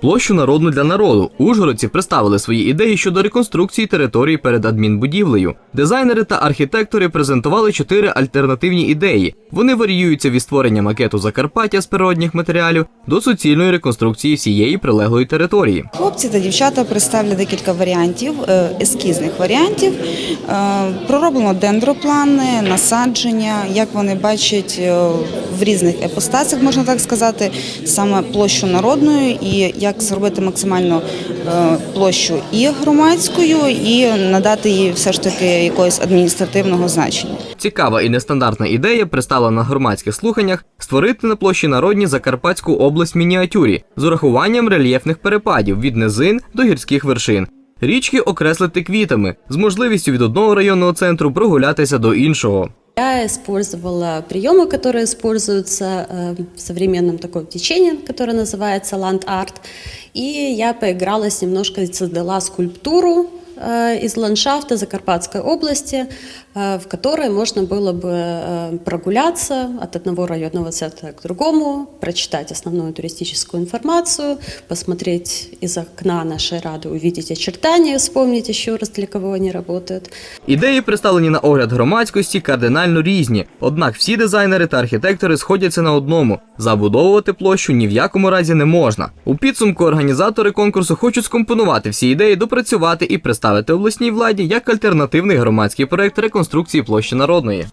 Площу народну для народу. Ужгородці представили свої ідеї щодо реконструкції території перед адмінбудівлею. Дизайнери та архітектори презентували чотири альтернативні ідеї. Вони варіюються від створення макету Закарпаття з природних матеріалів до суцільної реконструкції всієї прилеглої території. Хлопці та дівчата представили декілька варіантів, е, ескізних варіантів. Е, Пророблено дендроплани, насадження, як вони бачать е, в різних епостасях, можна так сказати, саме площу народною і як зробити максимально е, площу і громадською, і надати їй все ж таки якогось адміністративного значення. Цікава і нестандартна ідея представлена на громадських слуханнях створити на площі народні Закарпатську область мініатюрі з урахуванням рельєфних перепадів від низин до гірських вершин. Річки окреслити квітами з можливістю від одного районного центру прогулятися до іншого. Я использовала приемы, которые используются э, в современном таком течении, которое называется ланд-арт. И я поигралась немножко, создала скульптуру э, из ландшафта Закарпатской области, э, в которой можно было бы э, прогуляться от одного районного центра к другому, прочитать основную туристическую информацию, посмотреть из окна нашей Рады, увидеть очертания, вспомнить еще раз, для кого они работают. Ідеї, представлені на огляд громадськості, кардинально різні. Однак всі дизайнери та архітектори сходяться на одному: забудовувати площу ні в якому разі не можна. У підсумку організатори конкурсу хочуть скомпонувати всі ідеї, допрацювати і представити обласній владі як альтернативний громадський проект реконструкції площі народної.